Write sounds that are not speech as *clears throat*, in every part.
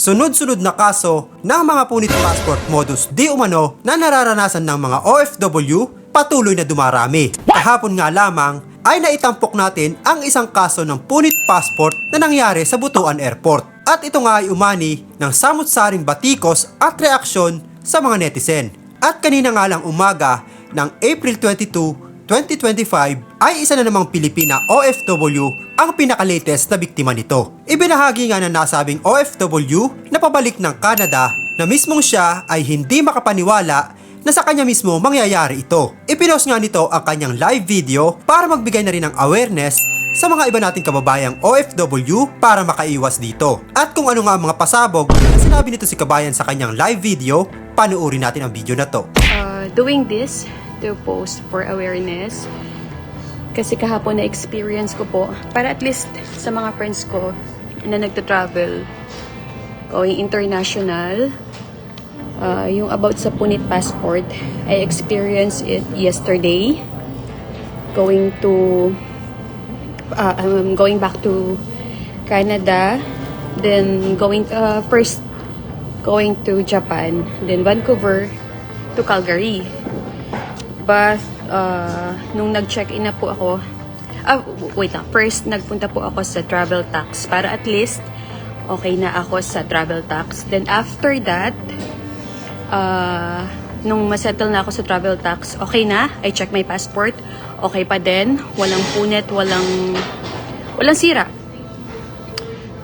Sunod-sunod na kaso ng mga punit passport modus di umano na nararanasan ng mga OFW patuloy na dumarami. Kahapon nga lamang ay naitampok natin ang isang kaso ng punit passport na nangyari sa Butuan Airport. At ito nga ay umani ng samut-saring batikos at reaksyon sa mga netizen. At kanina nga lang umaga ng April 22, 2025 ay isa na namang Pilipina OFW ang pinaka-latest na biktima nito. Ibinahagi nga ng nasabing OFW na pabalik ng Canada na mismong siya ay hindi makapaniwala na sa kanya mismo mangyayari ito. Ipinost nga nito ang kanyang live video para magbigay na rin ng awareness sa mga iba nating kababayang OFW para makaiwas dito. At kung ano nga ang mga pasabog na sinabi nito si kabayan sa kanyang live video, panuuri natin ang video na to. uh, doing this to post for awareness. Kasi kahapon na experience ko po, para at least sa mga friends ko na nagta-travel, going international, uh, yung about sa Punit Passport, I experienced it yesterday. Going to, uh, um, going back to Canada, then going, uh, first going to Japan, then Vancouver to Calgary. But, uh, nung nag-check-in na po ako, ah, wait lang, first nagpunta po ako sa travel tax para at least okay na ako sa travel tax. Then after that, uh, nung masettle na ako sa travel tax, okay na, I check my passport, okay pa din, walang punit, walang, walang sira.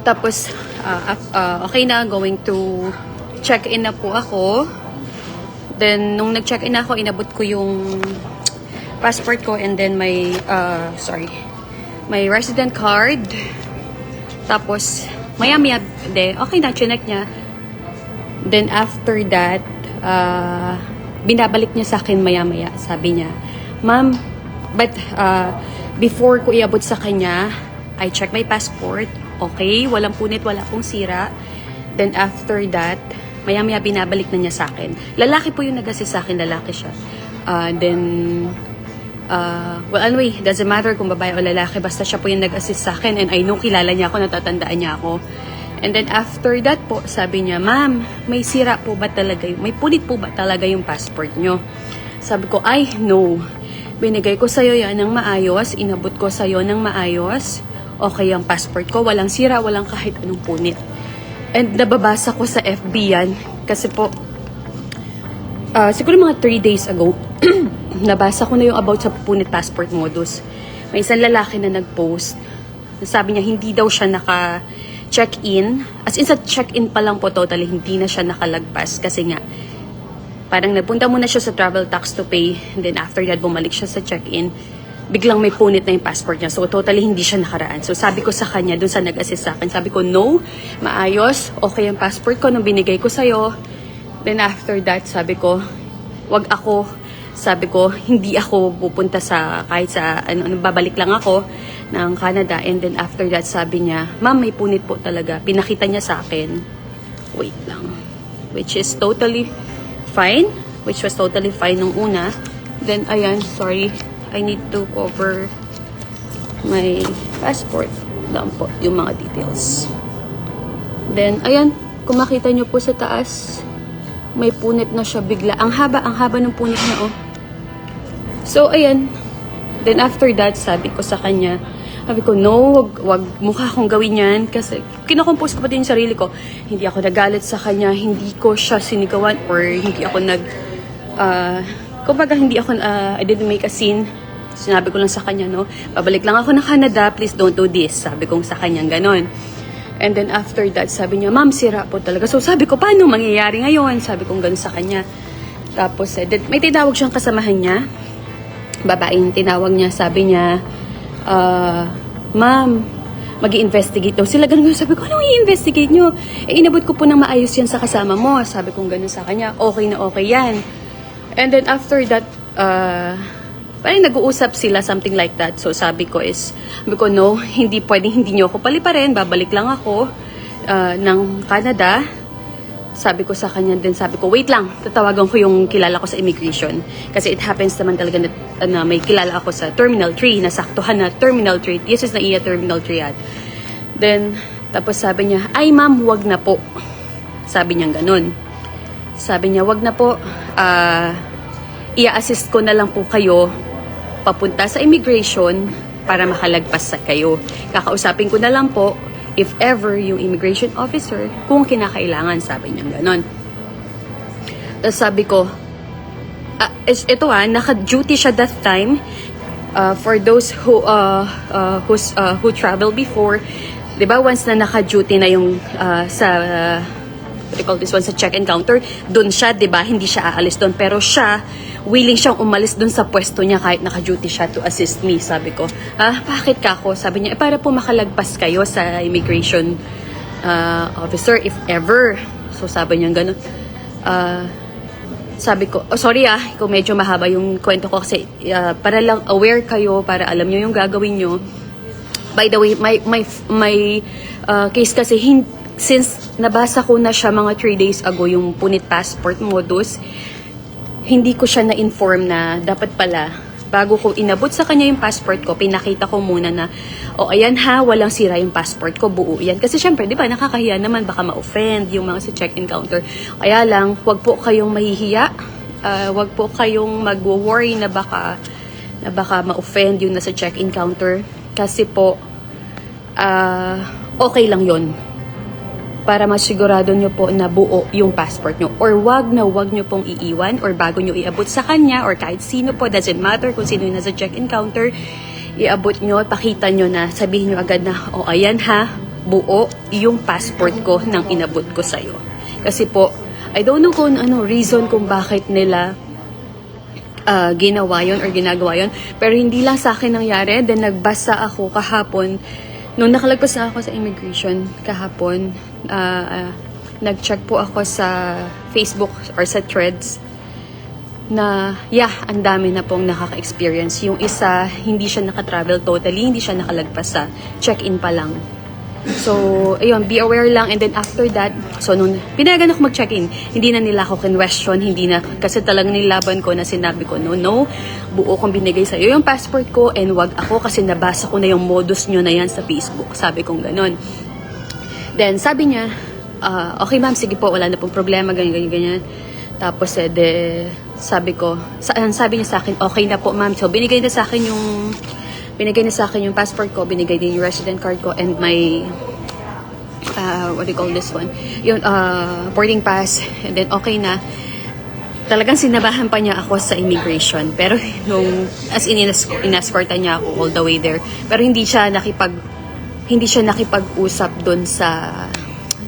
Tapos, uh, uh, okay na, going to check-in na po ako. Then, nung nag-check-in na ako, inabot ko yung passport ko and then my, uh, sorry, my resident card. Tapos, maya-maya, de, okay na, chinek niya. Then, after that, uh, binabalik niya sa akin maya-maya. Sabi niya, Ma'am, but uh, before ko iabot sa kanya, I check my passport. Okay, walang punit, wala pong sira. Then after that, maya-maya binabalik na niya sa akin. Lalaki po yung nag-assist sa akin, lalaki siya. Uh, then, uh, well anyway, doesn't matter kung babae o lalaki, basta siya po yung nag-assist sa akin and I know kilala niya ako, natatandaan niya ako. And then after that po, sabi niya, Ma'am, may sira po ba talaga yung, may punit po ba talaga yung passport niyo? Sabi ko, ay, no. Binigay ko sa'yo yan ng maayos, inabot ko sa'yo ng maayos. Okay ang passport ko, walang sira, walang kahit anong punit. And nababasa ko sa FB yan, kasi po, Ah, siguro mga 3 days ago, *clears throat* nabasa ko na yung about sa punit passport modus. May isang lalaki na nag-post. Sabi niya, hindi daw siya naka check-in. As in, sa check-in pa lang po totally, hindi na siya nakalagpas. Kasi nga, parang nagpunta muna siya sa travel tax to pay. And then after that, bumalik siya sa check-in. Biglang may punit na yung passport niya. So, totally hindi siya nakaraan. So, sabi ko sa kanya, dun sa nag-assist sa akin, sabi ko, no, maayos, okay yung passport ko nung binigay ko sa'yo. Then after that, sabi ko, wag ako, sabi ko, hindi ako pupunta sa, kahit sa, ano, ano, babalik lang ako ng Canada. And then after that, sabi niya, ma'am, may punit po talaga. Pinakita niya sa akin. Wait lang. Which is totally fine. Which was totally fine nung una. Then, ayan, sorry. I need to cover my passport. Lang po, yung mga details. Then, ayan, kung makita nyo po sa taas, may punit na siya bigla. Ang haba, ang haba ng punit na, oh. So, ayan. Then, after that, sabi ko sa kanya, sabi ko, no, wag, wag mukha akong gawin yan. Kasi, kinakompose ko pa din yung sarili ko. Hindi ako nagalit sa kanya, hindi ko siya sinigawan, or hindi ako nag, uh, kumbaga, hindi ako, uh, I didn't make a scene. Sinabi ko lang sa kanya, no, babalik lang ako ng Canada, please don't do this. Sabi ko sa kanya, ganon. And then after that, sabi niya, ma'am, sira po talaga. So sabi ko, paano mangyayari ngayon? Sabi ko gano'n sa kanya. Tapos, eh, may tinawag siyang kasamahan niya. Babaeng tinawag niya, sabi niya, ah, ma'am, mag investigate daw. Sila ganun. Sabi ko, anong i-investigate nyo? Eh, inabot ko po ng maayos yan sa kasama mo. Sabi ko gano'n sa kanya, okay na okay yan. And then after that, uh, parang nag-uusap sila, something like that. So sabi ko is, sabi ko, no, hindi pwedeng hindi nyo ako paliparin, babalik lang ako uh, ng Canada. Sabi ko sa kanya din, sabi ko, wait lang, tatawagan ko yung kilala ko sa immigration. Kasi it happens naman talaga na, na may kilala ako sa Terminal 3, nasaktuhan na Terminal 3. Yes, is na iya Terminal 3 yan. Then, tapos sabi niya, ay ma'am, wag na po. Sabi niya ganun. Sabi niya, wag na po, ah, i-assist ko na lang po kayo papunta sa immigration para makalagpas sa kayo. Kakausapin ko na lang po if ever yung immigration officer kung kinakailangan, sabi niya ganon. Tapos sabi ko, ah, is- ito ah, naka-duty siya that time uh, for those who uh, uh, who's, uh, who travel before, 'di ba once na naka-duty na yung uh, sa uh, what call this one sa check-in counter, doon siya, 'di ba? Hindi siya aalis doon, pero siya willing siyang umalis doon sa pwesto niya kahit naka-duty siya to assist me. Sabi ko, ah, bakit ka ako? Sabi niya, eh, para po makalagpas kayo sa immigration uh, officer if ever. So sabi niya ganun. Ah, sabi ko, oh, sorry ah, kung medyo mahaba yung kwento ko kasi ah, para lang aware kayo, para alam nyo yung gagawin nyo. By the way, my, my, my ah, case kasi, hin- since nabasa ko na siya mga 3 days ago, yung punit passport modus, hindi ko siya na-inform na dapat pala, bago ko inabot sa kanya yung passport ko, pinakita ko muna na, o ayan ha, walang sira yung passport ko, buo yan. Kasi syempre, di ba, nakakahiya naman, baka ma-offend yung mga sa check-in counter. Kaya lang, wag po kayong mahihiya, Ah, wag po kayong mag-worry na baka, na baka ma-offend yung nasa check-in counter. Kasi po, ah, okay lang yon para masigurado nyo po na buo yung passport nyo. Or wag na wag nyo pong iiwan or bago nyo iabot sa kanya or kahit sino po, doesn't matter kung sino yung nasa check-in counter, iabot nyo, pakita nyo na, sabihin nyo agad na, o oh, ayan ha, buo yung passport ko nang inabot ko sa'yo. Kasi po, I don't know kung ano reason kung bakit nila ah, ginawa yon or ginagawa yon Pero hindi lang sa akin nangyari. Then nagbasa ako kahapon. Nung nakalagpas na ako sa immigration kahapon, ah, ah, nag-check po ako sa Facebook or sa threads na yeah, ang dami na pong nakaka-experience. Yung isa, hindi siya nakatravel totally, hindi siya nakalagpas sa check-in pa lang. So, ayun, be aware lang. And then after that, so nung pinayagan ako mag-check-in, hindi na nila ako question, hindi na, kasi talagang nilaban ko na sinabi ko, no, no, buo kong binigay sa'yo yung passport ko and wag ako kasi nabasa ko na yung modus nyo na yan sa Facebook. Sabi kong ganon. Then, sabi niya, ah, okay ma'am, sige po, wala na pong problema, ganyan, ganyan, ganyan. Tapos, eh, sabi ko, sa, sabi niya sa akin, okay na po ma'am. So, binigay na sa akin yung, binigay na sa akin yung passport ko, binigay din yung resident card ko, and my, uh, what do you call this one? Yung uh, boarding pass, and then okay na. Talagang sinabahan pa niya ako sa immigration. Pero *laughs* nung, as in, inas- inescortan niya ako all the way there. Pero hindi siya nakipag, hindi siya nakipag-usap doon sa,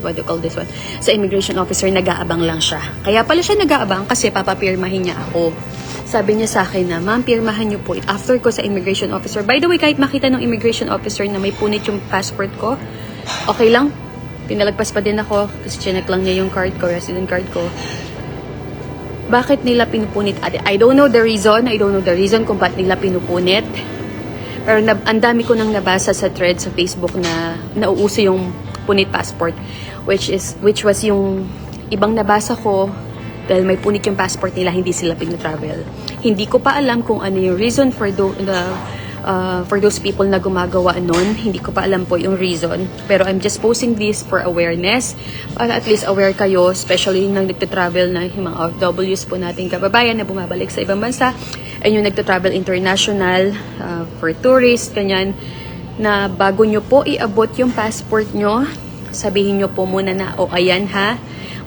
what do you call this one? Sa immigration officer, nag-aabang lang siya. Kaya pala siya nag-aabang kasi papapirmahin niya ako. Sabi niya sa akin na, ma'am, pirmahan niyo po after ko sa immigration officer. By the way, kahit makita ng immigration officer na may punit yung passport ko, okay lang. Pinalagpas pa din ako kasi chinek lang niya yung card ko, resident card ko. Bakit nila pinupunit? I don't know the reason. I don't know the reason kung bakit nila pinupunit. Pero na, ang dami ko nang nabasa sa thread sa Facebook na nauuso yung punit passport. Which is which was yung ibang nabasa ko dahil may punit yung passport nila, hindi sila pinatravel. Hindi ko pa alam kung ano yung reason for the, the uh, for those people na gumagawa nun. Hindi ko pa alam po yung reason. Pero I'm just posting this for awareness. Para at least aware kayo, especially nang nagta-travel na yung mga OFWs po nating kababayan na bumabalik sa ibang bansa. And yung nagta-travel international uh, for tourists, ganyan na bago nyo po iabot yung passport nyo, sabihin nyo po muna na, o ayan ha,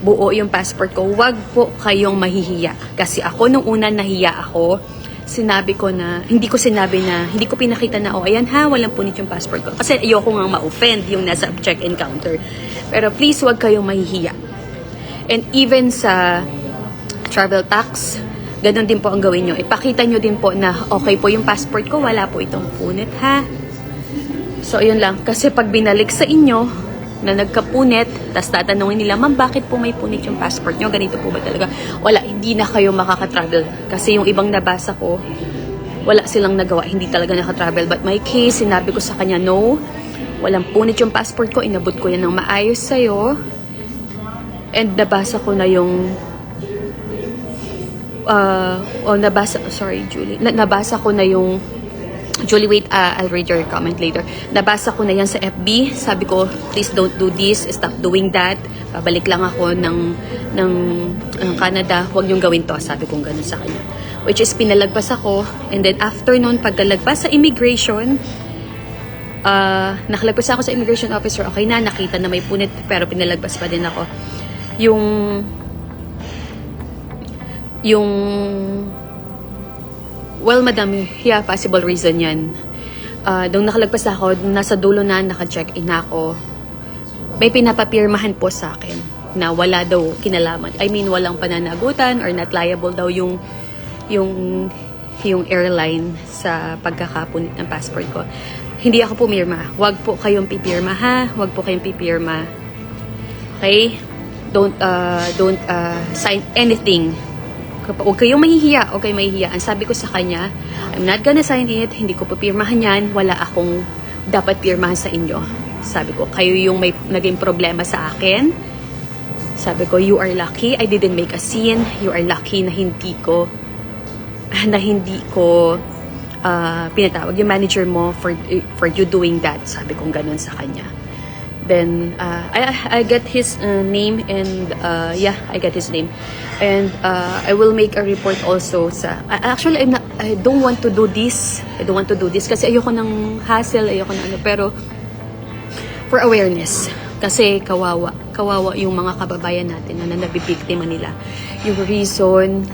buo yung passport ko, wag po kayong mahihiya. Kasi ako nung una nahiya ako, sinabi ko na, hindi ko sinabi na, hindi ko pinakita na, oh ayan ha, walang punit yung passport ko. Kasi ayoko nga ma-offend yung nasa check-in counter. Pero please, wag kayong mahihiya. And even sa travel tax, ganun din po ang gawin nyo. Ipakita nyo din po na okay po yung passport ko, wala po itong punit ha. So, ayun lang. Kasi pag binalik sa inyo, na nagkapunit, tapos tatanungin nila, ma'am, bakit po may punit yung passport nyo? Ganito po ba talaga? Wala, hindi na kayo makaka-travel. Kasi yung ibang nabasa ko, wala silang nagawa, hindi talaga naka-travel. But my case, sinabi ko sa kanya, no, walang punit yung passport ko, inabot ko yan ng maayos sa'yo. And nabasa ko na yung uh, o nabasa, sorry Julie, na, nabasa ko na yung Julie, wait, uh, I'll read your comment later. Nabasa ko na yan sa FB. Sabi ko, please don't do this. Stop doing that. Babalik lang ako ng, ng, ng Canada. Huwag niyong gawin to. Sabi ko ganun sa kanya. Which is, pinalagpas ako. And then, after nun, pagkalagpas sa immigration, uh, nakalagpas ako sa immigration officer. Okay na, nakita na may punit. Pero pinalagpas pa din ako. Yung, yung Well, madam, yeah, possible reason yan. Uh, nung nakalagpas ako, nasa dulo na, naka-check-in na ako, may pinapapirmahan po sa akin na wala daw kinalaman. I mean, walang pananagutan or not liable daw yung yung yung airline sa pagkakapunit ng passport ko. Hindi ako pumirma. Huwag po kayong pipirma ha. Huwag po kayong pipirma. Okay? Don't uh, don't uh, sign anything huwag kayong mahihiya, huwag kayong mahihiya. Ang sabi ko sa kanya, I'm not gonna sign it, hindi ko papirmahan yan, wala akong dapat pirmahan sa inyo. Sabi ko, kayo yung may naging problema sa akin. Sabi ko, you are lucky, I didn't make a scene. You are lucky na hindi ko, na hindi ko uh, pinatawag yung manager mo for, for you doing that. Sabi ko ganun sa kanya. Then uh, I I get his uh, name and uh, yeah I get his name. And uh, I will make a report also sa I- actually I'm not, I don't want to do this. I don't want to do this kasi ayoko ng hassle ayoko ng ano. Pero for awareness kasi kawawa kawawa yung mga kababayan natin na nabibiktima nila. Yung reason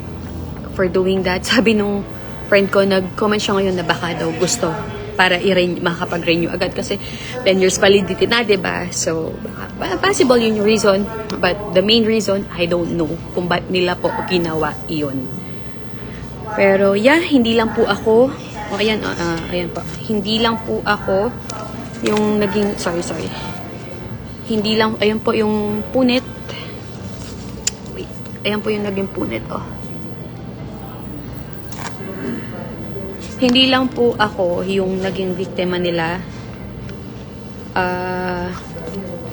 for doing that *laughs* sabi nung friend ko nag-comment siya ngayon na baka daw gusto para i-renew, makakapag-renew agad kasi 10 years validity na, 'di ba? So, baka- possible yun yung reason. But the main reason, I don't know kung ba't nila po ginawa iyon. Pero yeah, hindi lang po ako, o ayan, ah, ah, ayan po, hindi lang po ako yung naging, sorry, sorry. Hindi lang, ayan po yung punit. Wait, ayan po yung naging punit, oh. Hindi lang po ako yung naging biktima nila. Ah,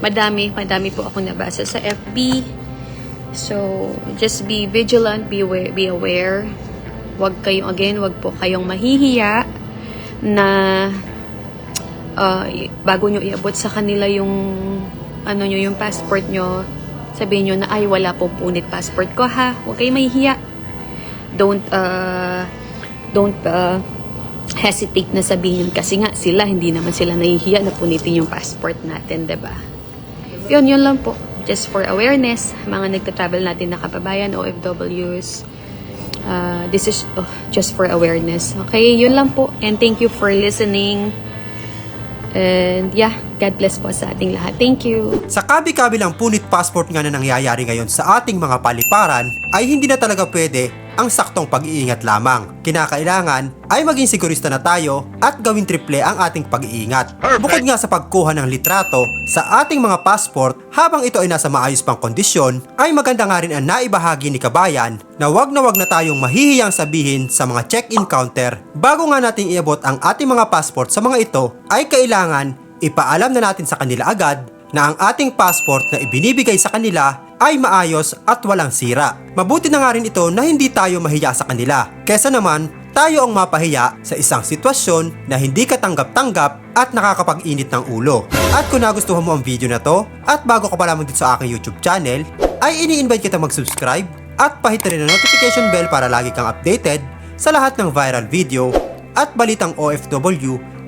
madami, madami po ako nabasa sa FB. So, just be vigilant, be aware, be aware. Huwag kayong, again, huwag po kayong mahihiya na i- bago nyo iabot sa kanila yung ano nyo, yung passport nyo, sabihin nyo na, ay, wala pong punit passport ko ha. Huwag kayong mahihiya. Don't, uh, don't uh, hesitate na sabihin yun kasi nga sila, hindi naman sila nahihiya na punitin yung passport natin, ba? Yun, yun lang po. Just for awareness, mga nagta-travel natin na kababayan, OFWs, uh, this is oh, just for awareness. Okay, yun lang po. And thank you for listening. And yeah, God bless po sa ating lahat. Thank you. Sa kabi-kabilang punit passport nga na nangyayari ngayon sa ating mga paliparan ay hindi na talaga pwede ang saktong pag-iingat lamang. Kinakailangan ay maging sigurista na tayo at gawin triple ang ating pag-iingat. Bukod nga sa pagkuha ng litrato sa ating mga passport habang ito ay nasa maayos pang kondisyon, ay maganda nga rin ang naibahagi ni Kabayan na wag na wag na tayong mahihiyang sabihin sa mga check-in counter bago nga nating iabot ang ating mga passport sa mga ito ay kailangan ipaalam na natin sa kanila agad na ang ating passport na ibinibigay sa kanila ay maayos at walang sira. Mabuti na nga rin ito na hindi tayo mahiya sa kanila. Kesa naman, tayo ang mapahiya sa isang sitwasyon na hindi katanggap-tanggap at nakakapag-init ng ulo. At kung nagustuhan mo ang video na to, at bago ka pa lamang dito sa aking YouTube channel, ay ini-invite kita mag-subscribe at pahit rin ang notification bell para lagi kang updated sa lahat ng viral video at balitang OFW